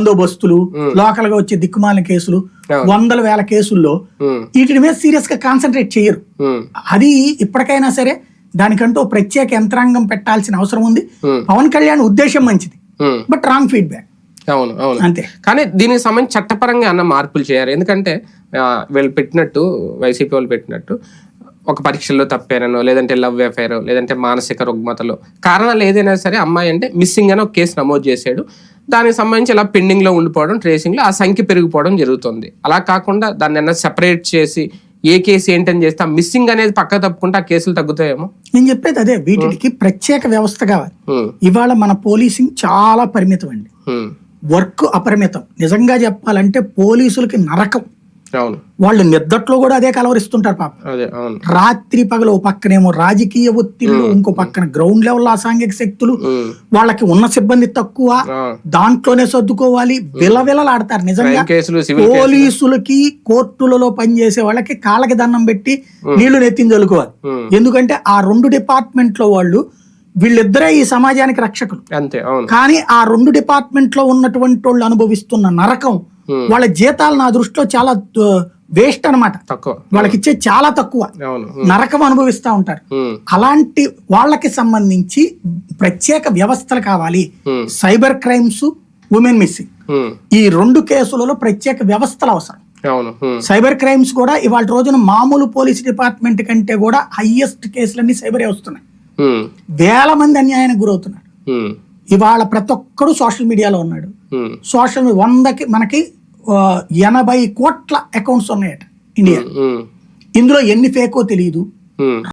బందోబస్తులు లోకల్గా వచ్చే దిక్కుమాలిన కేసులు. వందల వేల కేసుల్లో వీటి మీద సీరియస్గా కాన్సన్ట్రేట్ చేయరు. అది ఇప్పటికైనా సరే దానికంటూ ప్రత్యేక యంత్రాంగం పెట్టాల్సిన అవసరం ఉంది. పవన్ కళ్యాణ్ ఉద్దేశం మంచిది. But wrong feedback. అవును అవును. అంతే. కానీ దీనికి సంబంధించి చట్టపరంగా అన్న మార్పులు చేయాలి. ఎందుకంటే వీళ్ళు పెట్టినట్టు వైసీపీ వాళ్ళు పెట్టినట్టు ఒక పరీక్షల్లో తప్పారనో లేదంటే లవ్ అఫైర్ లేదంటే మానసిక రుగ్మతలో కారణాలు ఏదైనా సరే అమ్మాయి అంటే మిస్సింగ్ అని ఒక కేసు నమోదు చేశాడు. దానికి సంబంధించి ఇలా పెండింగ్లో ఉండిపోవడం ట్రేసింగ్లో ఆ సంఖ్య పెరిగిపోవడం జరుగుతుంది. అలా కాకుండా దాన్ని అన్న సెపరేట్ చేసి ఏ కేసు ఏంటని చేస్తే ఆ మిస్సింగ్ అనేది పక్క తప్పుకుంటే ఆ కేసులు తగ్గుతాయేమో? నేను చెప్పేది అదే వీటికి ప్రత్యేక వ్యవస్థ కావాలి. ఇవాళ మన పోలీసింగ్ చాలా పరిమితం అండి. వర్క్ అపరిమితం. నిజంగా చెప్పాలంటే పోలీసులకి నరకం. వాళ్ళు నిద్దట్లో కూడా అదే కలవరిస్తుంటారు పాప. అదే అవును. రాత్రి పగలు ఓ పక్కనేమో రాజకీయ ఒత్తిళ్ళు ఇంకో పక్కన గ్రౌండ్ లెవెల్ అసాంఘిక శక్తులు వాళ్ళకి ఉన్న సిబ్బంది తక్కువ దాంట్లోనే సర్దుకోవాలి విలవిలలాడతారు నిజంగా. పోలీసులకి కోర్టులలో పనిచేసే వాళ్ళకి కాళ్ళకి దండం పెట్టి నీళ్ళు నెత్తిని చల్లుకోవాలి ఎందుకంటే ఆ రెండు డిపార్ట్మెంట్లో వాళ్ళు వీళ్ళిద్దరే ఈ సమాజానికి రక్షకులు. అంతే కానీ ఆ రెండు డిపార్ట్మెంట్లో ఉన్నటువంటి వాళ్ళు అనుభవిస్తున్న నరకం. వాళ్ళ జీతాలు నా దృష్టిలో చాలా వేస్ట్ అన్నమాట. తక్కువ. వాళ్ళకి ఇచ్చే చాలా తక్కువ. అవును. నరకం అనుభవిస్తూ ఉంటారు. ఉమ్, అలాంటి వాళ్ళకి సంబంధించి ప్రత్యేక వ్యవస్థలు కావాలి. సైబర్ క్రైమ్స్ ఉమెన్ మిస్సింగ్ ఈ రెండు కేసులలో ప్రత్యేక వ్యవస్థలు అవసరం. సైబర్ క్రైమ్స్ కూడా ఇవాళ రోజున మామూలు పోలీస్ డిపార్ట్మెంట్ కంటే కూడా హైయెస్ట్ కేసులన్నీ సైబరే వస్తున్నాయి. వేల మంది అన్యాయానికి గురవుతున్నారు. ఇవాళ ప్రతి ఒక్కడు సోషల్ మీడియాలో ఉన్నాడు. సోషల్ వందకి మనకి ఎనభై కోట్ల అకౌంట్స్ ఉన్నాయట ఇండియా ఇందులో ఎన్ని ఫేకో తెలియదు